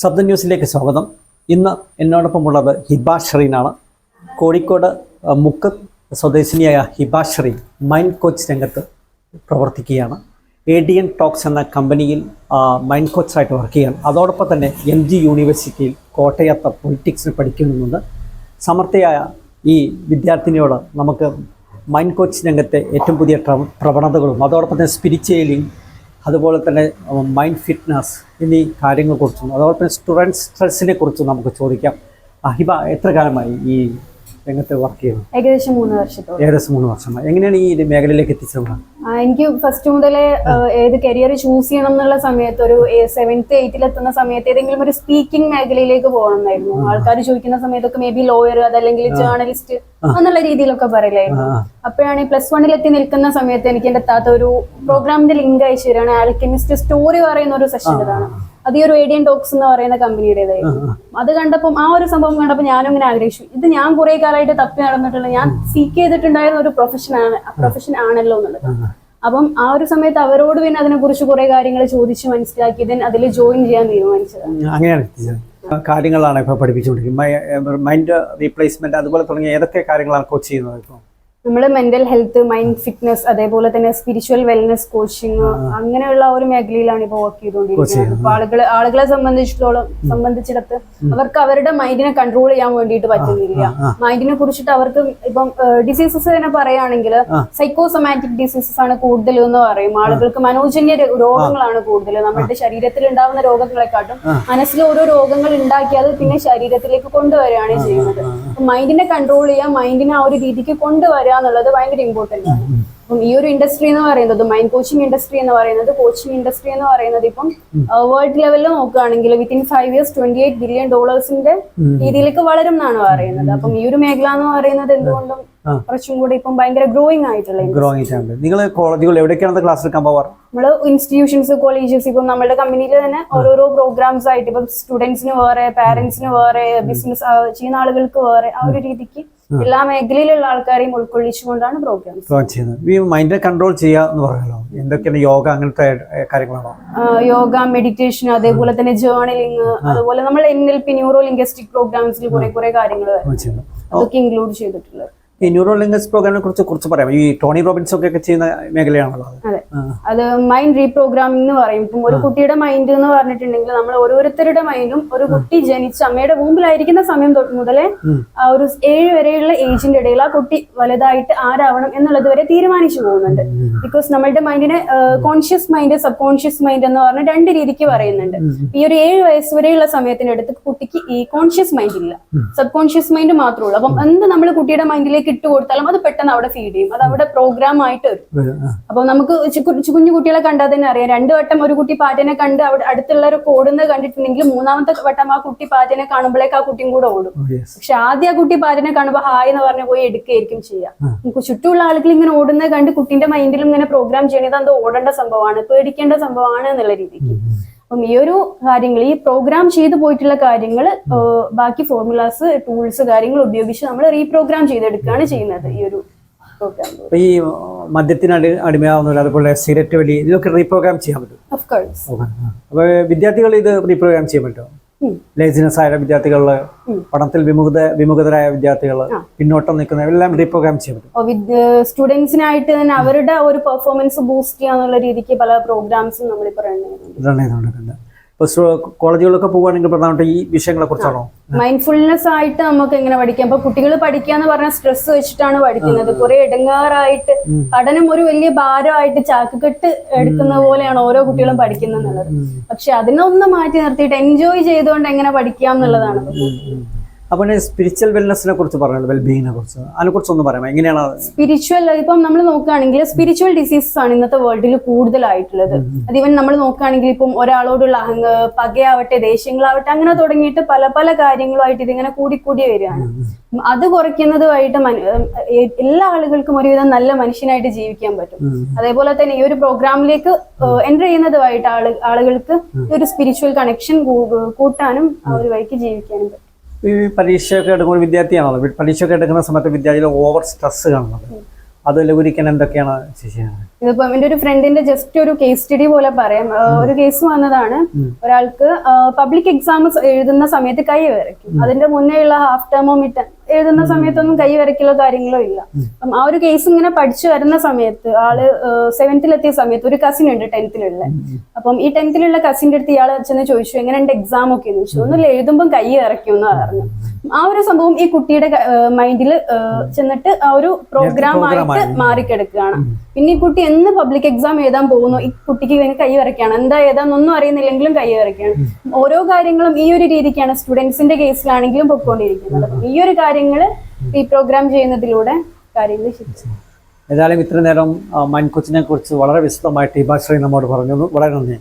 ശബ്ദ ന്യൂസിലേക്ക് സ്വാഗതം. ഇന്ന് എന്നോടൊപ്പമുള്ളത് ഹിബ ഷെറീനാണ്. കോഴിക്കോട് മുക്ക സ്വദേശിനിയായ ഹിബ മൈൻഡ് കോച്ച് രംഗത്ത് പ്രവർത്തിക്കുകയാണ്. എ ഡി എൻ ടോക്സ് എന്ന കമ്പനിയിൽ മൈൻഡ് കോച്ചായിട്ട് വർക്ക് ചെയ്യുകയാണ്. അതോടൊപ്പം തന്നെ എം ജി യൂണിവേഴ്സിറ്റിയിൽ കോട്ടയത്ത പൊളിറ്റിക്സിന് പഠിക്കുന്നുണ്ട്. സമർത്ഥയായ ഈ വിദ്യാർത്ഥിനിയോട് നമുക്ക് മൈൻഡ് കോച്ച് രംഗത്തെ ഏറ്റവും പുതിയ പ്രവണതകളും അതോടൊപ്പം തന്നെ സ്പിരിച്വലിയും അതുപോലെ തന്നെ മൈൻഡ് ഫിറ്റ്നസ് എന്നീ കാര്യങ്ങളെക്കുറിച്ചും അതോടൊപ്പം സ്റ്റുഡന്റ് സ്ട്രെസ്സിനെ കുറിച്ചും നമുക്ക് ചോദിക്കാം. അഹിബ എത്ര കാലമായി ഈ രംഗത്ത് വർക്ക് ചെയ്യുന്നത് ഏകദേശം മൂന്ന് വർഷത്തോളം. ഏകദേശം മൂന്ന് വർഷമായി എങ്ങനെയാണ് ഈ മേഖലയിലേക്ക് എത്തിച്ചത് എനിക്ക് ഫസ്റ്റ് മുതലേ ഏത് കരിയർ ചൂസ് ചെയ്യണം എന്നുള്ള സമയത്ത് ഒരു സെവൻത്ത് എയ്റ്റിൽ എത്തുന്ന സമയത്ത് ഏതെങ്കിലും ഒരു സ്പീക്കിംഗ് മേഖലയിലേക്ക് പോകണം എന്നായിരുന്നു ആൾക്കാർ ചോദിക്കുന്ന സമയത്തൊക്കെ മേ ബി ലോയർ അതല്ലെങ്കിൽ ജേർണലിസ്റ്റ് എന്നുള്ള രീതിയിലൊക്കെ പറയില്ലായിരുന്നു. അപ്പോഴാണ് പ്ലസ് വണ്ണിൽ എത്തി നിൽക്കുന്ന സമയത്ത് എനിക്ക് എന്റെ താത്ത ഒരു പ്രോഗ്രാമിന്റെ ലിങ്ക് അയച്ചു തരാണ്. ആൽക്കെമിസ്റ്റ് സ്റ്റോറി പറയുന്ന ഒരു സെഷൻ ഇതാണ്. അത് ഈ ഒരു ഏഡിയൻ ടോക്സ് എന്ന് പറയുന്ന കമ്പനിയുടേതായിരുന്നു അത് കണ്ടപ്പോൾ ആ ഒരു സംഭവം കണ്ടപ്പോൾ ഞാനും ഇങ്ങനെ ആഗ്രഹിച്ചു. ഇത് ഞാൻ കുറെ കാലമായിട്ട് തപ്പി നടന്നിട്ടുള്ള ഞാൻ സീക്ക് ചെയ്തിട്ടുണ്ടായിരുന്ന ഒരു പ്രൊഫഷൻ ആണ് പ്രൊഫഷൻ ആണല്ലോ എന്നുള്ളത്. അപ്പം ആ ഒരു സമയത്ത് അവരോട് പിന്നെ അതിനെ കുറിച്ച് കുറെ കാര്യങ്ങൾ ചോദിച്ച് മനസ്സിലാക്കി then അതിൽ ജോയിൻ ചെയ്യാൻ തീരുമാനിച്ചത് അങ്ങനെയാണ്. കാര്യങ്ങളാണ് ഇപ്പോൾ പഠിപ്പിച്ചുകൊണ്ടിരിക്കുന്നത്. മൈൻഡ് റീപ്ലേസ്മെന്റ് അതുപോലെ തുടങ്ങിയ ഏതൊക്കെ കാര്യങ്ങളാണ് കോച്ച് ചെയ്യുന്നത് ഇപ്പോൾ നമ്മൾ മെന്റൽ ഹെൽത്ത് മൈൻഡ് ഫിറ്റ്നസ് അതേപോലെ തന്നെ സ്പിരിച്വൽ വെൽനസ് കോച്ചിങ് അങ്ങനെയുള്ള ഒരു മേഖലയിലാണ് ഇപ്പോൾ വർക്ക് ചെയ്തുകൊണ്ടിരിക്കുന്നത് അപ്പൊ ആളുകളെ ആളുകളെ സംബന്ധിച്ചിടത്തോളം സംബന്ധിച്ചിടത്ത് അവർക്ക് അവരുടെ മൈൻഡിനെ കൺട്രോൾ ചെയ്യാൻ വേണ്ടിയിട്ട് പറ്റുന്നില്ല. മൈൻഡിനെ കുറിച്ചിട്ട് അവർക്ക് ഇപ്പം ഡിസീസസ് തന്നെ പറയുകയാണെങ്കിൽ സൈക്കോസൊമാറ്റിക് ഡിസീസസ് ആണ് കൂടുതൽ എന്ന് പറയും. ആളുകൾക്ക് മനോജന്യ രോഗങ്ങളാണ് കൂടുതൽ നമ്മുടെ ശരീരത്തിൽ ഉണ്ടാവുന്ന രോഗങ്ങളെക്കാട്ടും മനസ്സിൽ ഓരോ രോഗങ്ങൾ ഉണ്ടാക്കി അത് പിന്നെ ശരീരത്തിലേക്ക് കൊണ്ടുവരികയാണ് ചെയ്യുന്നത്. മൈൻഡിനെ കൺട്രോൾ ചെയ്യാൻ മൈൻഡിനെ ആ ഒരു രീതിക്ക് കൊണ്ടുവരിക എന്നുള്ളത് ഭയങ്കര ഇമ്പോർട്ടന്റ് ആണ്. അപ്പം ഈ ഒരു ഇൻഡസ്ട്രി എന്ന് പറയുന്നത് മൈൻഡ് കോച്ചിങ് ഇൻഡസ്ട്രി എന്ന് പറയുന്നത് കോച്ചിങ് ഇൻഡസ്ട്രി എന്ന് പറയുന്നത് ഇപ്പം വേൾഡ് ലെവലിൽ നോക്കുകയാണെങ്കിൽ within five years twenty eight billion ഡോളേഴ്സിന്റെ രീതിയിലേക്ക് വളരും എന്നാണ് പറയുന്നത്. അപ്പം ഈ ഒരു മേഖല എന്ന് പറയുന്നത് എന്തുകൊണ്ടും കുറച്ചും കൂടി ഇപ്പം ഭയങ്കര ഗ്രോയിങ് ആയിട്ടുള്ള ഗ്രോയിങ് ആയിട്ടുണ്ട്. നിങ്ങൾ കോളേജുകൾ എവിടെയൊക്കെയാണ് ക്ലാസ് എടുക്കാൻ പോവാറ്? നമ്മൾ ഇൻസ്റ്റിറ്റ്യൂഷൻസ് കോളേജസ് ഇപ്പം നമ്മുടെ കമ്പനിയിൽ തന്നെ ഓരോരോ പ്രോഗ്രാംസ് ആയിട്ട് ഇപ്പം സ്റ്റുഡൻസിന് വേറെ പാരന്റ്സിന് വേറെ ബിസിനസ് ചെയ്യുന്ന ആളുകൾക്ക് വേറെ ആ ഒരു രീതിക്ക് എല്ലാ മേഖലയിലുള്ള ആൾക്കാരെയും ഉൾക്കൊള്ളിച്ചുകൊണ്ടാണ് ചെയ്യുന്നത്. ഈ മൈൻഡിനെ കൺട്രോൾ ചെയ്യുക എന്ന് പറയാമല്ലോ എന്തൊക്കെയാണ് യോഗ അങ്ങനത്തെ കാര്യങ്ങളാണോ? യോഗ മെഡിറ്റേഷൻ അതേപോലെ തന്നെ ജേർണലിങ് അതുപോലെ നമ്മൾ N L P neuro linguistic പ്രോഗ്രാംസിൽ കുറെ കുറെ കാര്യങ്ങൾ അതൊക്കെ ഇൻക്ലൂഡ് ചെയ്തിട്ടുള്ളത്. ഈ ന്യൂറോ ലിംഗ്വസ് പ്രോഗ്രാമിനെ കുറിച്ച് കുറച്ച് പറയാം. ഈ ടോണി റോബിൻസ് ഒക്കെ ചെയ്യുന്ന മേഖലയാണല്ലോ അത്. അതെ. മൈൻഡ് റീപ്രോഗ്രാമിംഗ് എന്ന് പറയും. ഇപ്പം ഒരു കുട്ടിയുടെ മൈൻഡ് എന്ന് പറഞ്ഞിട്ടുണ്ടെങ്കിൽ നമ്മൾ ഓരോരുത്തരുടെ മൈൻഡും ഒരു കുട്ടി ജനിച്ച് അമ്മയുടെ വൂമ്പിലായിരിക്കുന്ന സമയം തൊട്ട് മുതലേ ഒരു ഏഴ് വരെയുള്ള ഏജിന്റെ ഇടയിൽ ആ കുട്ടി വലുതായിട്ട് ആരാവണം എന്നുള്ളത് വരെ തീരുമാനിച്ചു പോകുന്നുണ്ട്. ബിക്കോസ് നമ്മളുടെ മൈൻഡിനെ conscious mind subconscious mind എന്ന് പറഞ്ഞ രണ്ട് രീതിക്ക് പറയുന്നുണ്ട്. ഈ ഒരു ഏഴ് വയസ്സ് വരെയുള്ള സമയത്തിനടുത്ത് കുട്ടിക്ക് ഈ കോൺഷ്യസ് മൈൻഡ് ഇല്ല. സബ് കോൺഷ്യസ് മൈൻഡ് മാത്രമേ ഉള്ളൂ. അപ്പം എന്ത് നമ്മൾ കുട്ടിയുടെ മൈൻഡിലേക്ക് ഇട്ട് കൊടുത്താലും അത് പെട്ടെന്ന് അവിടെ ഫീഡ് ചെയ്യും. അത് അവിടെ പ്രോഗ്രാം ആയിട്ട് വരും. അപ്പൊ നമുക്ക് കുഞ്ഞു കുട്ടികളെ കണ്ടാൽ തന്നെ അറിയാം. രണ്ടു വട്ടം ഒരു കുട്ടി പാറ്റനെ കണ്ട് അവിടെ അടുത്തുള്ളവർ ഓടുന്നത് കണ്ടിട്ടുണ്ടെങ്കിൽ മൂന്നാമത്തെ വട്ടം ആ കുട്ടി പാറ്റനെ കാണുമ്പോഴേക്ക് ആ കുട്ടിയും കൂടെ ഓടും. പക്ഷെ ആദ്യം ആ കുട്ടി പാറ്റനെ കാണുമ്പോൾ ഹായ് എന്ന് പറഞ്ഞ് പോയി എടുക്കുകയായിരിക്കും ചെയ്യാം. നമുക്ക് ചുറ്റുമുള്ള ആളുകൾ ഇങ്ങനെ ഓടുന്നത് കണ്ട് കുട്ടിന്റെ മൈൻഡിലും ഇങ്ങനെ പ്രോഗ്രാം ചെയ്യണത് എന്തോ ഓടേണ്ട സംഭവമാണ് പേടിക്കേണ്ട സംഭവമാണ് എന്നുള്ള രീതിക്ക്. അപ്പം ഈ ഒരു കാര്യങ്ങൾ ഈ പ്രോഗ്രാം ചെയ്തു പോയിട്ടുള്ള കാര്യങ്ങൾ ബാക്കി ഫോർമുലാസ് ടൂൾസ് കാര്യങ്ങൾ ഉപയോഗിച്ച് നമ്മൾ റീപ്രോഗ്രാം ചെയ്തെടുക്കുകയാണ് ചെയ്യുന്നത് ഈ ഒരു ഈ മദ്യത്തിന് അടി അടിമയാവുന്നില്ല അതുപോലെ സിഗരറ്റ് വലി ഇതൊക്കെ റീപ്രോഗ്രാം ചെയ്യാൻ പറ്റും? ഓഫ് കോഴ്സ് അപ്പൊ വിദ്യാർത്ഥികൾ ഇത് റീപ്രോഗ്രാം ചെയ്യാൻ പറ്റും ഉം. ലേസിനെസ് ആയ വിദ്യാർത്ഥികൾ പഠനത്തിൽ വിമുഖത വിമുഖതരായ വിദ്യാർത്ഥികൾ പിന്നോട്ടം നിൽക്കുന്ന എല്ലാം റീപ്രോഗ്രാം ചെയ്യാൻ പറ്റും. സ്റ്റുഡൻസിനായിട്ട് തന്നെ അവരുടെ ഒരു പെർഫോമൻസ് ബൂസ്റ്റ് ചെയ്യാന്നുള്ള രീതിക്ക് പല പ്രോഗ്രാംസും നമ്മളിപ്പോൾ റൺ ചെയ്യുന്നുണ്ട്. പോകുകയാണെങ്കിൽ കോളേജുകളൊക്കെ പോവുകയാണെങ്കിൽ പ്രധാനമായിട്ട് ഈ വിഷയങ്ങളെ കുറിച്ചാണോ മൈൻഡ്ഫുൾനെസ് ആയിട്ട് നമുക്ക് എങ്ങനെ പഠിക്കാം? ഇപ്പൊ കുട്ടികൾ പഠിക്കുക എന്ന് പറഞ്ഞാൽ സ്ട്രെസ് വെച്ചിട്ടാണ് പഠിക്കുന്നത്. കുറെ ഇടങ്ങാറായിട്ട് പഠനം ഒരു വലിയ ഭാരമായിട്ട് ചാക്കുകെട്ട് എടുക്കുന്ന പോലെയാണ് ഓരോ കുട്ടികളും പഠിക്കുന്നത് എന്നുള്ളത്. പക്ഷെ അതിനൊന്ന് മാറ്റി നിർത്തിയിട്ട് എൻജോയ് ചെയ്തുകൊണ്ട് എങ്ങനെ പഠിക്കാം എന്നുള്ളതാണ്. അപ്പോൾ സ്പിരിച്വൽ വെൽനെസ്സിനെ കുറിച്ച് പറഞ്ഞല്ലോ വെൽബീങ്ങിനെ കുറിച്ച്. അതിനെ കുറിച്ച് ഒന്ന് പറയാം എങ്ങനെയാണ് സ്പിരിച്വൽ ഇപ്പം നമ്മൾ നോക്കുകയാണെങ്കിൽ സ്പിരിച്വൽ ഡിസീസസ് ആണ് ഇന്നത്തെ വേൾഡിൽ കൂടുതലായിട്ടുള്ളത്. അത് ഇവൻ നമ്മൾ നോക്കുകയാണെങ്കിൽ ഇപ്പം ഒരാളോടുള്ള അഹങ്ക പകയാവട്ടെ ദേഷ്യങ്ങളാവട്ടെ അങ്ങനെ തുടങ്ങിയിട്ട് പല പല കാര്യങ്ങളുമായിട്ട് ഇതിങ്ങനെ കൂടിക്കൂടി വരികയാണ്. അത് കുറയ്ക്കുന്നതുമായിട്ട് എല്ലാ ആളുകൾക്കും ഒരുവിധം നല്ല മനുഷ്യനായിട്ട് ജീവിക്കാൻ പറ്റും. അതേപോലെ തന്നെ ഈ ഒരു പ്രോഗ്രാമിലേക്ക് എന്റർ ചെയ്യുന്നതുമായിട്ട് ആൾ ആളുകൾക്ക് ഒരു സ്പിരിച്വൽ കണക്ഷൻ കൂട്ടാനും ആ ഒരു വഴിക്ക് ജീവിക്കാനും പറ്റും. ഈ പരീക്ഷയൊക്കെ എടുക്കുമ്പോൾ വിദ്യാർത്ഥിയാണല്ലോ. പരീക്ഷയൊക്കെ എടുക്കുന്ന സമയത്ത് വിദ്യാർത്ഥികൾ ഓവർ സ്ട്രെസ് കാണുന്നത്. അത് ലഘൂകരിക്കാൻ എന്തൊക്കെയാണ് ഇതിപ്പം എന്റെ ഒരു ഫ്രണ്ടിന്റെ ജസ്റ്റ് ഒരു കേസ് സ്റ്റഡി പോലെ പറയാം. ഒരു കേസ് വന്നതാണ്. ഒരാൾക്ക് പബ്ലിക് എക്സാം എഴുതുന്ന സമയത്ത് കൈ വരയ്ക്കും. അതിന്റെ മുന്നേ ഉള്ള ഹാഫ് ടേമോ മിഡ് എഴുതുന്ന സമയത്തൊന്നും കൈ വരയ്ക്കലോ കാര്യങ്ങളോ ഇല്ല. അപ്പം ആ ഒരു കേസ് ഇങ്ങനെ പഠിച്ചു വരുന്ന സമയത്ത് ആൾ സെവൻത്തിലെത്തിയ സമയത്ത് ഒരു കസിൻ ഉണ്ട് ടെൻത്തിലുള്ള അപ്പം ഈ ടെൻത്തിലുള്ള കസിന്റെ അടുത്ത് ഇയാൾ ചെന്ന് ചോദിച്ചു എങ്ങനെയുണ്ട് എക്സാം ഒക്കെ? എന്ന് ചോദിച്ചു. ഒന്നും എഴുതുമ്പോൾ കൈ ഇറക്കും എന്ന് പറഞ്ഞു. ആ ഒരു സംഭവം ഈ കുട്ടിയുടെ മൈൻഡിൽ ചെന്നിട്ട് ആ ഒരു പ്രോഗ്രാം ആയിട്ട് മാറിക്കിടക്കുകയാണ്. പിന്നെ ഈ കുട്ടി എന്ന് പബ്ലിക് എക്സാം എഴുതാൻ പോകുന്നു ഈ കുട്ടിക്ക് കൈ വരയ്ക്കുകയാണ്. എന്താ ഏതാന്നൊന്നും അറിയുന്നില്ലെങ്കിലും കൈ വരയ്ക്കുകയാണ്. ഓരോ കാര്യങ്ങളും ഈ ഒരു രീതിക്കാണ് സ്റ്റുഡൻസിന്റെ കേസിലാണെങ്കിലും പൊയ്ക്കൊണ്ടിരിക്കുന്നത്. അപ്പം ഈ ഒരു കാര്യങ്ങൾ ഈ പ്രോഗ്രാം ചെയ്യുന്നതിലൂടെ കാര്യങ്ങൾ ഏതായാലും ഇത്ര നേരം മൻകൊച്ചിനെ കുറിച്ച് വളരെ വിശദമായിട്ട് ഹിബാശ്രീ നമ്മോട് പറഞ്ഞു. വളരെ നന്ദി.